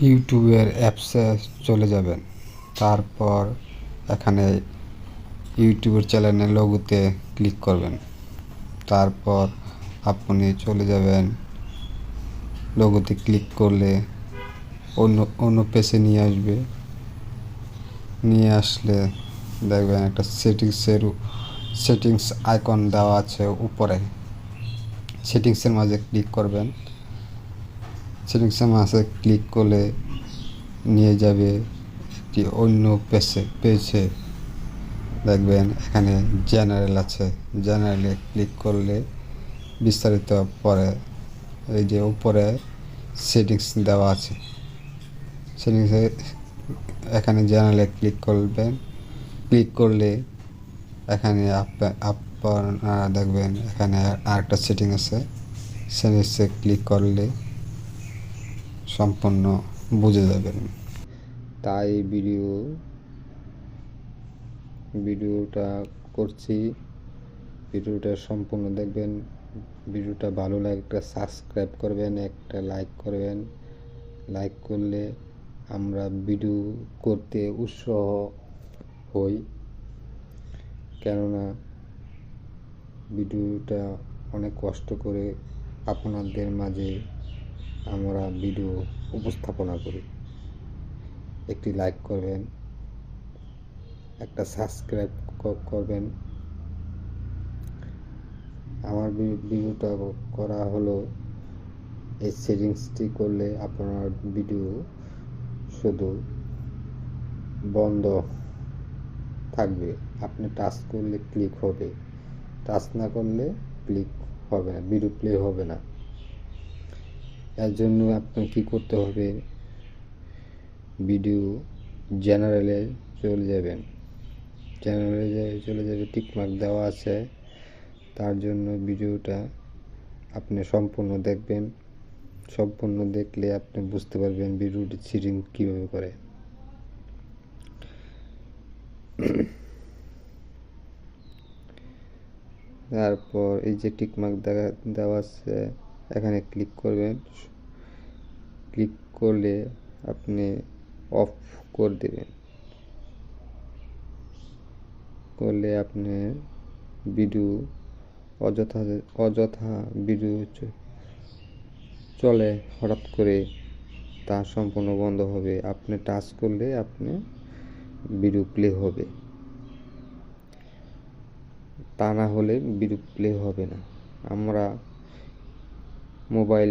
ইউটিউবের অ্যাপসে চলে যাবেন। তারপর এখানে ইউটিউবের চ্যানেলের লোগোতে ক্লিক করবেন। তারপর আপনি চলে যাবেন। লোগোতে ক্লিক করলে অন্য অন্য পেজে নিয়ে আসবে। নিয়ে আসলে দেখবেন একটা সেটিংসের সেটিংস আইকন দেওয়া আছে উপরে। সেটিংসের মাঝে ক্লিক করবেন। সেটিংসের মাঝে ক্লিক করলে নিয়ে যাবে একটি অন্য পেজে পেজে দেখবেন এখানে জেনারেল আছে। জেনারেলে ক্লিক করলে বিস্তারিত পরে এই যে উপরে সেটিংস দেওয়া আছে। সেটিংসে এখানে জেনারেলে ক্লিক করবেন। ক্লিক করলে এখানে আপ- আপনারা দেখবেন এখানে আরেকটা সেটিং আছে। সেটিংসে ক্লিক করলে সম্পূর্ণ বুঝে যাবেন। তাই ভিডিও, ভিডিওটা করছি। ভিডিওটা সম্পূর্ণ দেখবেন। ভিডিওটা ভালো লাগে একটা সাবস্ক্রাইব করবেন, একটা লাইক করবেন। লাইক করলে আমরা ভিডিও করতে উৎসাহ হই। কেননা ভিডিওটা অনেক কষ্ট করে আপনাদের মাঝে আমরা ভিডিও উপস্থাপনা করি। একটি লাইক করবেন, একটা সাবস্ক্রাইব করবেন। আমার ভিডিওটা করা হলো এই সেটিংসটি করলে আপনার ভিডিও শুধু বন্ধ থাকবে। আপনি টাচ করলে ক্লিক হবে। টাচ না করলে ক্লিক হবে না, ভিডিও প্লে হবে না। এর জন্য আপনার কি করতে হবে? ভিডিও জেনারেলে চলে যাবেন। জেনারেলে চলে যাবে টিকমার্ক দেওয়া আছে। তার জন্য ভিডিওটা আপনি সম্পূর্ণ দেখবেন। সম্পূর্ণ দেখলে আপনি বুঝতে পারবেন ভিডিওটি সিটিং কীভাবে করে। তারপর এই যে টিকমার্ক দেখা, দেওয়া আছে, এখানে ক্লিক করবেন। ক্লিক করলে আপনি অফ করে দেবেন। করলে আপনি ভিডিও অযথা অযথা ভিডিও চলে হঠাৎ করে তা সম্পূর্ণ বন্ধ হবে। আপনি টাচ করলে আপনি ভিডিও প্লে হবে। তা না হলে ভিডিও প্লে হবে না। আমরা মোবাইল